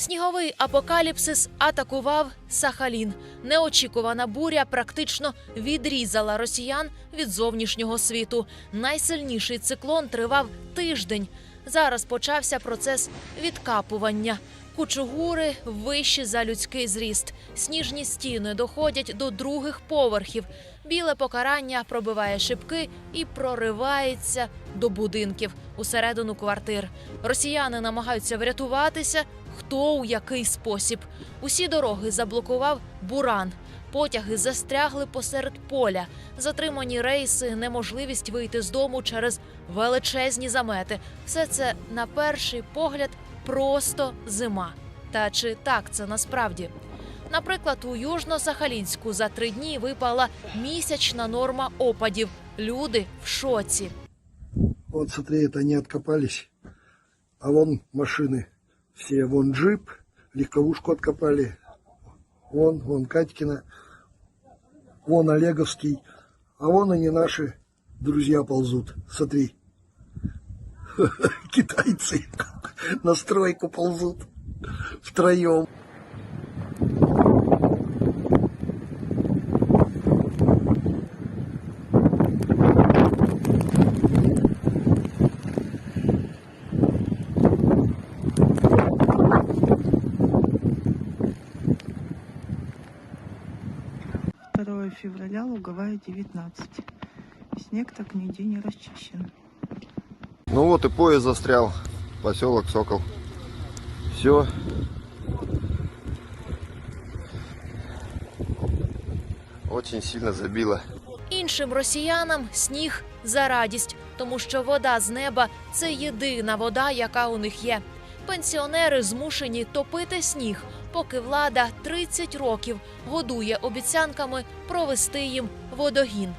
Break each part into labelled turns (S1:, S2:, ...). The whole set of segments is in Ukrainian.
S1: Сніговий апокаліпсис атакував Сахалін. Неочікувана буря практично відрізала росіян від зовнішнього світу. Найсильніший циклон тривав тиждень. Зараз почався процес відкапування. Кучугури вищі за людський зріст. Сніжні стіни доходять до других поверхів. Біле покарання пробиває шибки і проривається до будинків усередину квартир. Росіяни намагаються врятуватися. Хто у який спосіб? Усі дороги заблокував буран. Потяги застрягли посеред поля. Затримані рейси, неможливість вийти з дому через величезні замети. Все це на перший погляд просто зима. Та чи так це насправді? Наприклад, у Южно-Сахалінську за три дні випала місячна норма опадів. Люди в шоці.
S2: Вот смотри, это они откопались. А вон машины все. Вон джип, легковушку откопали. Вон, вон Катькина. Вон Олеговский. А вон они наши друзья ползут. Смотри. Китайцы На стройку ползут. Втроем.
S3: Второе февраля, Луговая, 19. Снег так нигде не расчищен.
S4: Ну вот и поезд застрял. Поселок Сокол. Все. Очень сильно забило.
S1: Іншим росіянам сніг за радість, тому що вода з неба це єдина вода, яка у них є. Пенсіонери змушені топити сніг, поки влада 30 років годує обіцянками провести їм водогін.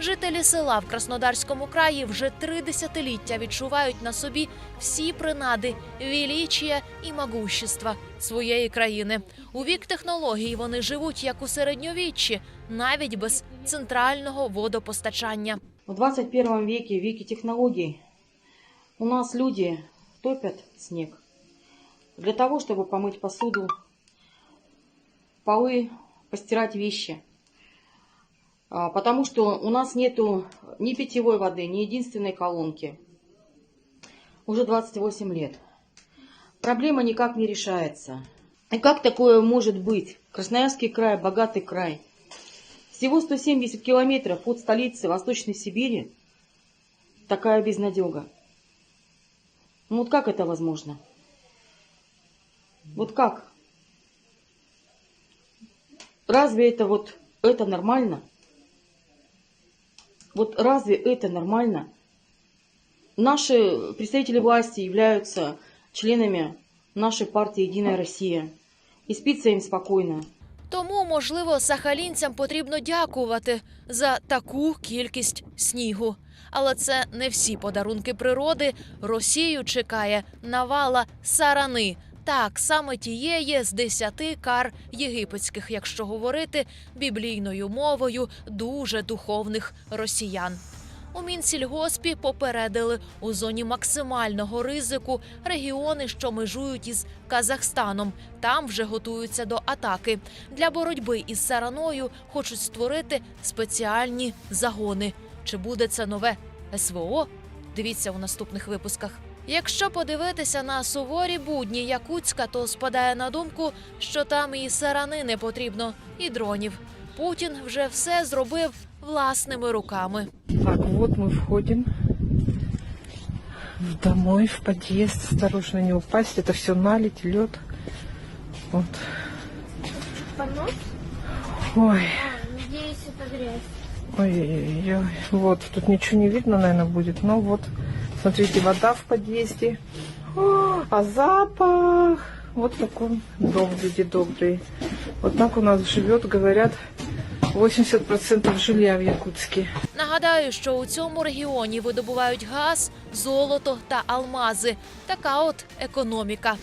S1: Жителі села в Краснодарському краї вже три десятиліття відчувають на собі всі принади величія і могущества своєї країни. У вік технологій вони живуть як у середньовіччі, навіть без центрального водопостачання.
S5: В 21 веке, в веке технологий, у нас люди топят снег для того, чтобы помыть посуду, полы, постирать вещи. А, Потому что у нас нету ни питьевой воды, ни единственной колонки. Уже 28 лет. Проблема никак не решается. И как такое может быть? Красноярский край, богатый край. Всего 170 километров от столицы Восточной Сибири такая безнадега. Ну вот как это возможно? Вот как? Разве это вот это нормально? Вот разве это нормально? Наши представители власти являются членами нашей партии «Единая Россия». И спится им спокойно.
S1: Тому, можливо, сахалінцям потрібно дякувати за таку кількість снігу. Але це не всі подарунки природи. Росію чекає навала сарани. Так, саме тієї з десяти кар єгипетських, якщо говорити біблійною мовою дуже духовних росіян. У Мінсільгоспі попередили у зоні максимального ризику регіони, що межують із Казахстаном. Там вже готуються до атаки. Для боротьби із сараною хочуть створити спеціальні загони. Чи буде це нове СВО? Дивіться у наступних випусках. Якщо подивитися на суворі будні Якутська, то спадає на думку, що там і сарани не потрібно, і дронів. Путін вже все зробив власними руками.
S3: Так, вот мы входим в домой, в подъезд. Осторожно не упасть. Это все налить, лед. Вот.
S6: Понос?
S3: Ой,
S6: Надеюсь, это грязь.
S3: ой-ой-ой. Вот, тут ничего не видно, наверное, будет. Но вот, смотрите, вода в подъезде. О, а запах! Вот такой дом, люди добрые. Вот так у нас живет, говорят, 80% жилья в Якутске.
S1: Нагадаю, що у цьому регіоні видобувають газ, золото та алмази. Така от економіка.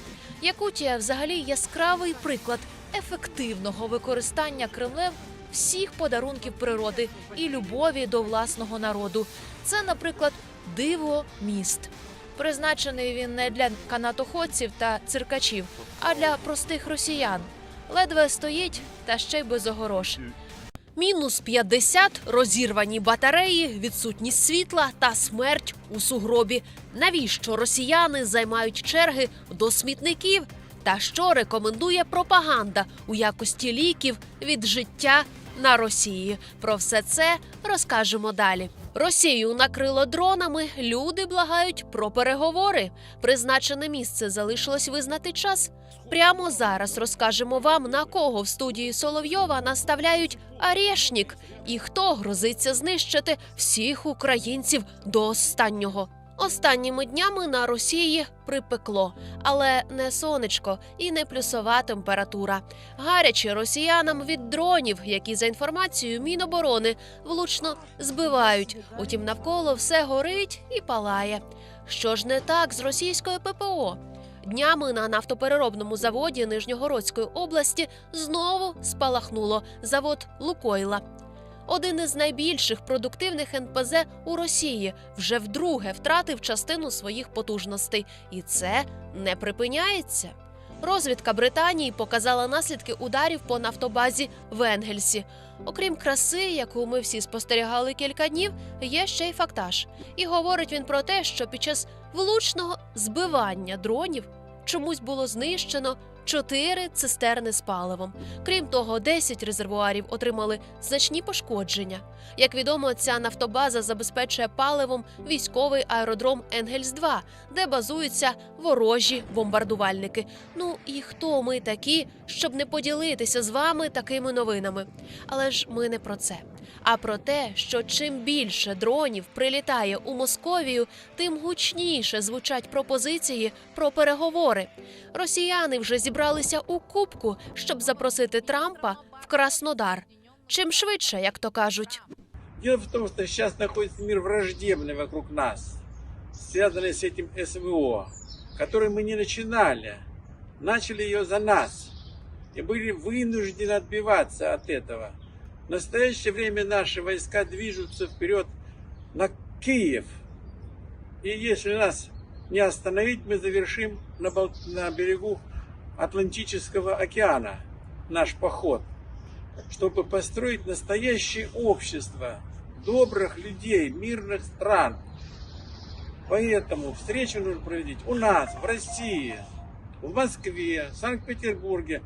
S1: Якутія взагалі яскравий приклад ефективного використання Кремлем всіх подарунків природи і любові до власного народу. Це, наприклад, диво міст. Призначений він не для канатоходців та циркачів, а для простих росіян. Ледве стоїть та ще й без огорош. Мінус 50, розірвані батареї, відсутність світла та смерть у сугробі. Навіщо росіяни займають черги до смітників? Та що рекомендує пропаганда у якості ліків від життя на Росії? Про все це розкажемо далі. Росію накрило дронами. Люди благають про переговори. Призначене місце залишилось визнати час. Прямо зараз розкажемо вам, на кого в студії Соловйова наставляють арешнік і хто грозиться знищити всіх українців до останнього. Останніми днями на Росії припекло, але не сонечко і не плюсова температура. Гаряче росіянам від дронів, які за інформацією Міноборони влучно збивають. Утім, навколо все горить і палає. Що ж не так з російською ППО? Днями на нафтопереробному заводі Нижньогородської області знову спалахнуло завод Лукойла. Один із найбільших продуктивних НПЗ у Росії вже вдруге втратив частину своїх потужностей, і це не припиняється. Розвідка Британії показала наслідки ударів по нафтобазі в Енгельсі. Окрім краси, яку ми всі спостерігали кілька днів, є ще й фактаж. І говорить він про те, що під час влучного збивання дронів чомусь було знищено чотири цистерни з паливом. Крім того, 10 резервуарів отримали значні пошкодження. Як відомо, ця нафтобаза забезпечує паливом військовий аеродром Енгельс 2 де базуються ворожі бомбардувальники. Ну і хто ми такі, щоб не поділитися з вами такими новинами? Але ж ми не про це А про те, що чим більше дронів прилітає у Московію, тим гучніше звучать пропозиції про переговори. Росіяни вже зібралися у кубку, щоб запросити Трампа в Краснодар. Чим швидше, як то кажуть.
S7: Дело в том, что сейчас находится мир враждебный вокруг нас, связанный с этим СВО, который мы не начинали. Начали ее за нас и были вынуждены отбиваться от этого. В настоящее время наши войска движутся вперед на Киев. И если нас не остановить, мы завершим на, Бал- на берегу Атлантического океана наш поход чтобы построить настоящее общество добрых людей, мирных стран. Поэтому встречу нужно проводить у нас, в России, в Москве, в Санкт-Петербурге,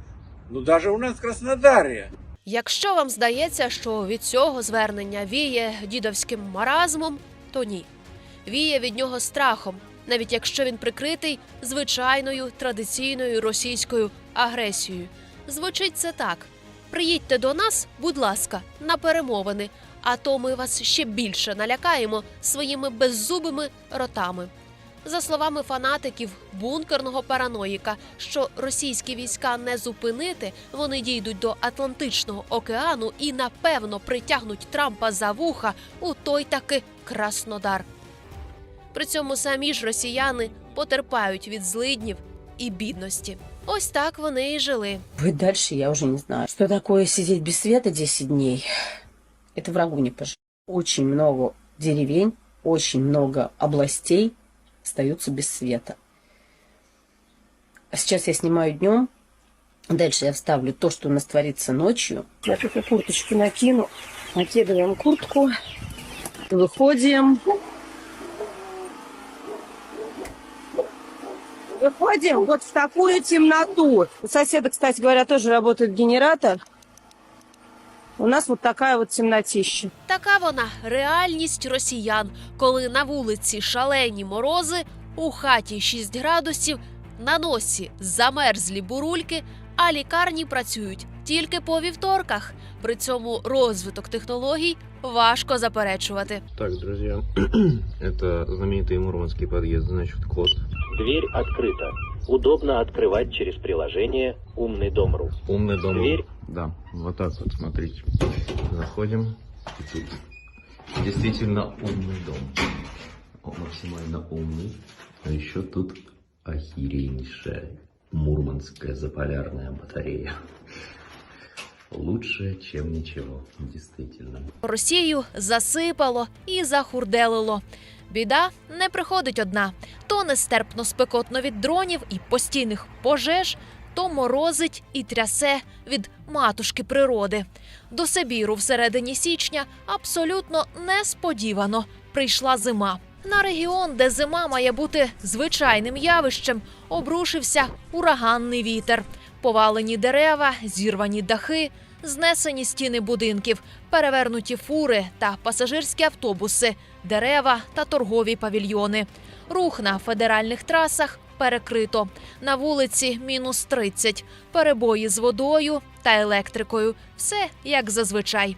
S7: ну даже у нас в Краснодаре.
S1: Якщо вам здається, що від цього звернення віє дідовським маразмом, то ні. Віє від нього страхом, навіть якщо він прикритий звичайною традиційною російською агресією. Звучить це так: приїдьте до нас, будь ласка, на перемовини, а то ми вас ще більше налякаємо своїми беззубими ротами. За словами фанатиків бункерного параноїка, що російські війська не зупинити, вони дійдуть до Атлантичного океану і напевно притягнуть Трампа за вуха у той таки Краснодар. При цьому самі ж росіяни потерпають від злиднів і бідності. Ось так вони і жили.
S8: Быть дальше я уже не знаю. Что такое сидеть без света 10 дней? Это врагу не пожелать. Очень много деревень, очень много областей остаются без света. А сейчас я снимаю днем. Дальше я вставлю то, что у нас творится ночью. Я только курточку накину. Накидываем куртку. Выходим. Выходим вот в такую темноту. У соседа, кстати говоря, тоже работает генератор. У нас вот такая вот темнотища.
S1: Така вона реальність росіян, коли на вулиці шалені морози, у хаті 6 градусів, на носі замерзлі бурульки, а лікарні працюють тільки по вівторках. При цьому розвиток технологій важко заперечувати.
S9: Так, друзья, это знаменитый мурманский подъезд, значит, код.
S10: Дверь открыта. Удобно открывать через приложение «Умный дом.ру».
S9: Умный дом.
S10: Дверь.
S9: Да, вот так вот, смотрите. Заходим. И тут действительно умный дом. Он максимально умный. А еще тут охереннейшая мурманская заполярная батарея. лучше, чем ничего, действительно.
S1: Росію засипало і захурделило. Біда не приходить одна: то нестерпно спекотно від дронів і постійних пожеж, то морозить і трясе від матушки природи. До Сибіру всередині січня абсолютно несподівано прийшла зима. На регіон, де зима має бути звичайним явищем, обрушився ураганний вітер. Повалені дерева, зірвані дахи, знесені стіни будинків, перевернуті фури та пасажирські автобуси, дерева та торгові павільйони. Рух на федеральних трасах перекрито. На вулиці мінус 30, перебої з водою та електрикою. Все як зазвичай.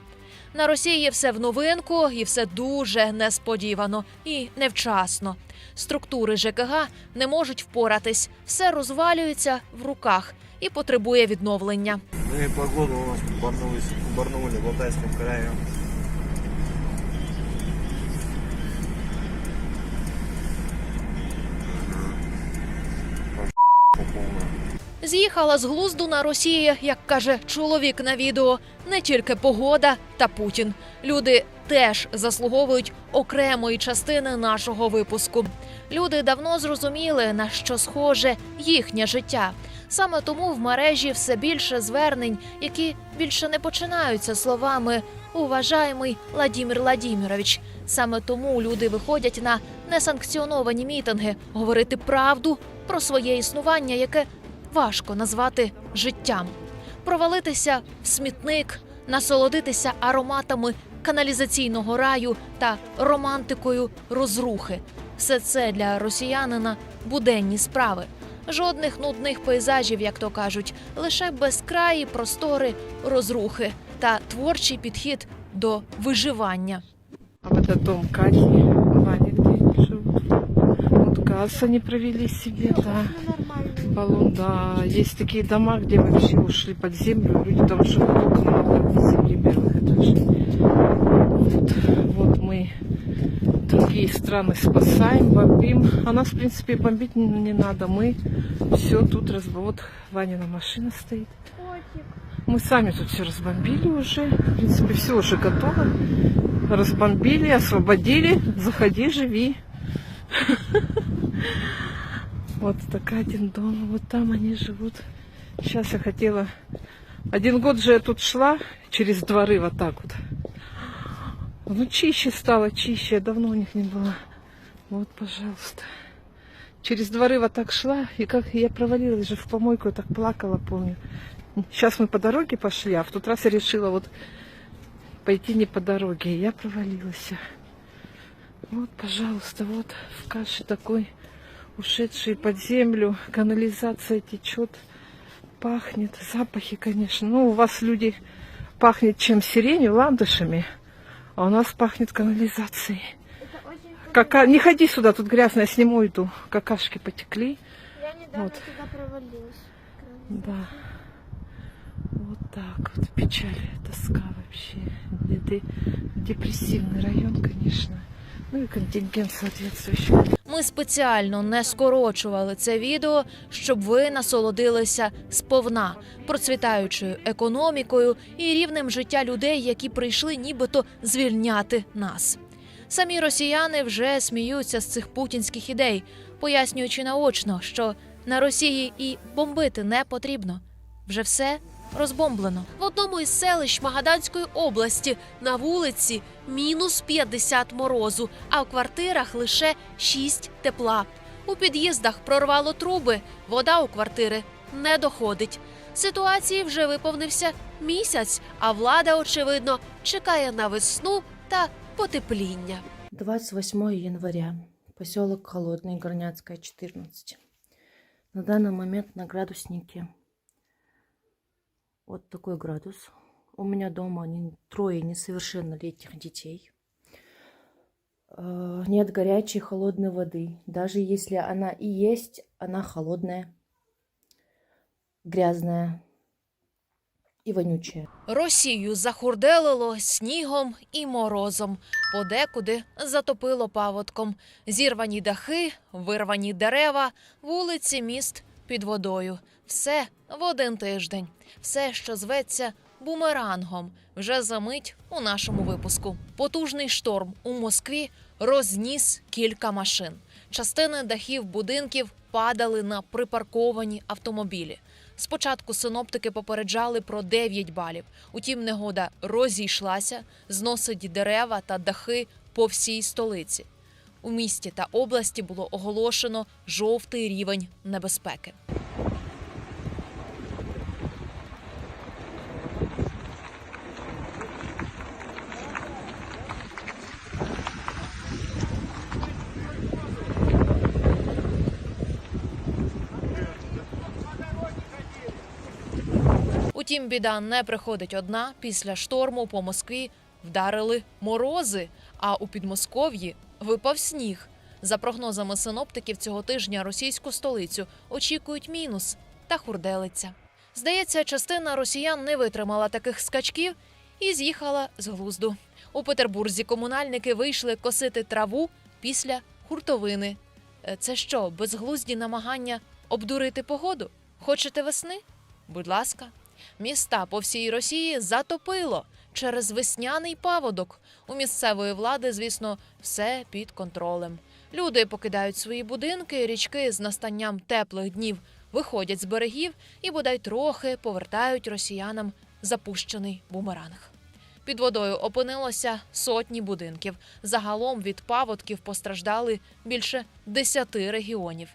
S1: На Росії все в новинку і все дуже несподівано і невчасно. Структури ЖКГ не можуть впоратись, все розвалюється в руках і потребує відновлення.
S11: Ну и погода у нас кубарнули в Алтайском крае.
S1: З'їхала з глузду на Росії, як каже чоловік на відео, не тільки погода та Путін. Люди теж заслуговують окремої частини нашого випуску. Люди давно зрозуміли, на що схоже їхнє життя. Саме тому в мережі все більше звернень, які більше не починаються словами Уважаємий Владимир Владимирович. Саме тому люди виходять на несанкціоновані мітинги говорити правду про своє існування, яке важко назвати життям. Провалитися в смітник, насолодитися ароматами каналізаційного раю та романтикою розрухи. Все це для росіянина буденні справи. Жодних нудних пейзажів, як то кажуть, лише безкраї простори розрухи та творчий підхід до виживання.
S3: А в этот дом Кати, Ваня, где живут. Вот газ они провели себе, да. Баллон, да. Есть такие дома, где вообще ушли под землю. Люди там живут окна на земле первых этажей. Вот, вот мы другие страны спасаем, бомбим. А нас, в принципе, бомбить не, не надо. Мы все тут разб... Вот Ванина машина стоит. Мы сами тут все разбомбили уже. В принципе, все уже готово. Разбомбили, освободили. Заходи, живи. Вот такая один дом. Вот там они живут. Сейчас я хотела... Один год же я тут шла через дворы вот так вот. Ну, чище стало, чище. Я давно у них не была. Вот, пожалуйста. Через дворы вот так шла, и как я провалилась же в помойку, я так плакала, помню. Сейчас мы по дороге пошли, а в тот раз я решила вот пойти не по дороге, и я провалилась. Вот, пожалуйста, вот в каше такой ушедший под землю, канализация течет, пахнет, запахи, конечно. Ну, у вас люди пахнет чем сиренью, ландышами, а у нас пахнет канализацией. Кака... Не ходи сюда, тут грязно, я сниму иду. Какашки потекли.
S6: Я недавно
S3: Вот.
S6: туда провалилась.
S3: Да. Вот так вот. Печаль, тоска вообще. Это депрессивный район, конечно. Ну и контингент соответствующий.
S1: Ми спеціально не скорочували це відео, щоб ви насолодилися сповна процвітаючою економікою і рівнем життя людей, які прийшли нібито звільняти нас. Самі росіяни вже сміються з цих путінських ідей, пояснюючи наочно, що на Росії і бомбити не потрібно. Вже все розбомблено. В одному із селищ Магаданської області на вулиці мінус 50 морозу, а в квартирах лише 6 тепла. У під'їздах прорвало труби, вода у квартири не доходить. Ситуації вже виповнився місяць, а влада, очевидно, чекає на весну та потепління.
S12: 28 января. Поселок Холодный, Горняцкая, 14. На данный момент на градуснике вот такой градус. У меня дома трое несовершеннолетних детей. Э, Нет горячей холодной воды. Даже если она и есть, она холодная, грязная и вонючая.
S1: Росію захурделило снігом і морозом, подекуди затопило паводком. Зірвані дахи, вирвані дерева, вулиці міст під водою. Все в один тиждень. Все, що зветься бумерангом. Вже за мить у нашому випуску. Потужний шторм у Москві розніс кілька машин. Частини дахів будинків падали на припарковані автомобілі. Спочатку синоптики попереджали про 9 балів. Утім, негода розійшлася, зносить дерева та дахи по всій столиці. У місті та області було оголошено жовтий рівень небезпеки. Утім, біда не приходить одна. Після шторму по Москві вдарили морози, а у Підмосков'ї випав сніг. За прогнозами синоптиків, цього тижня російську столицю очікують мінус та хурделиця. Здається, частина росіян не витримала таких скачків і з'їхала з глузду. У Петербурзі комунальники вийшли косити траву після хуртовини. Е, Це що, безглузді намагання обдурити погоду? Хочете весни? Будь ласка. Міста по всій Росії затопило через весняний паводок. У місцевої влади, звісно, все під контролем. Люди покидають свої будинки, річки з настанням теплих днів виходять з берегів і бодай трохи повертають росіянам запущений бумеранг. Під водою опинилося сотні будинків. Загалом від паводків постраждали більше десяти регіонів.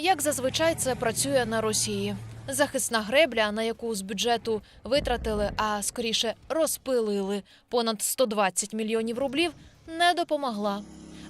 S1: Як зазвичай це працює на Росії. Захисна гребля, на яку з бюджету витратили, а скоріше розпилили понад 120 мільйонів рублів, не допомогла.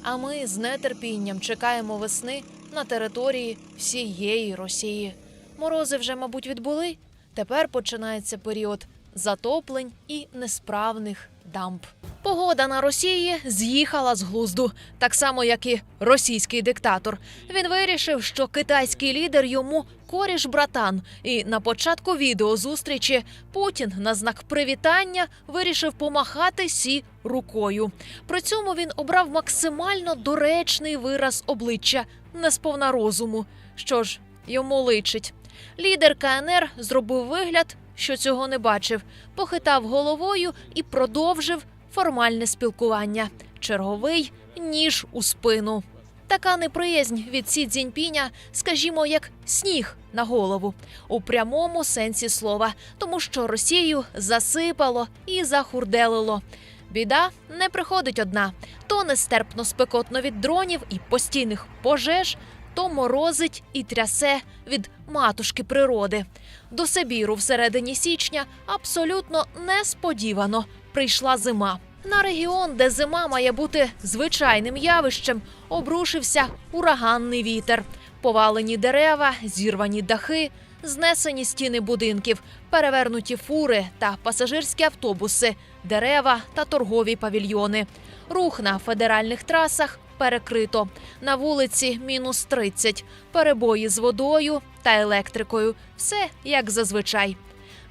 S1: А ми з нетерпінням чекаємо весни на території всієї Росії. Морози вже, мабуть, відбули. Тепер починається період затоплень і несправних дамб. Погода на Росії з'їхала з глузду, так само як і російський диктатор. Він вирішив, що китайський лідер йому коріш братан. І на початку відео зустрічі Путін на знак привітання вирішив помахати сі рукою. При цьому він обрав максимально доречний вираз обличчя, не сповна розуму. Що ж, йому личить. Лідер КНР зробив вигляд, що цього не бачив, похитав головою і продовжив формальне спілкування. Черговий ніж у спину. Така неприязнь від Сі Цзіньпіня, скажімо, як сніг на голову у прямому сенсі слова, тому що Росію засипало і захурделило. Біда не приходить одна: то нестерпно спекотно від дронів і постійних пожеж, то морозить і трясе від матушки природи. До Сибіру всередині січня абсолютно несподівано прийшла зима. На регіон, де зима має бути звичайним явищем, обрушився ураганний вітер. Повалені дерева, зірвані дахи, знесені стіни будинків, перевернуті фури та пасажирські автобуси, дерева та торгові павільйони. Рух на федеральних трасах перекрито. На вулиці мінус 30, перебої з водою та електрикою. Все як зазвичай.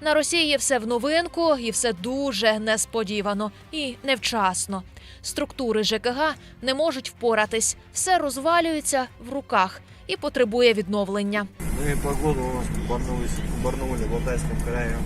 S1: На Росії все в новинку і все дуже несподівано і невчасно. Структури ЖКГ не можуть впоратись, все розвалюється в руках і потребує відновлення.
S11: Ну и погоду у нас кубарнули в Алтайском крае.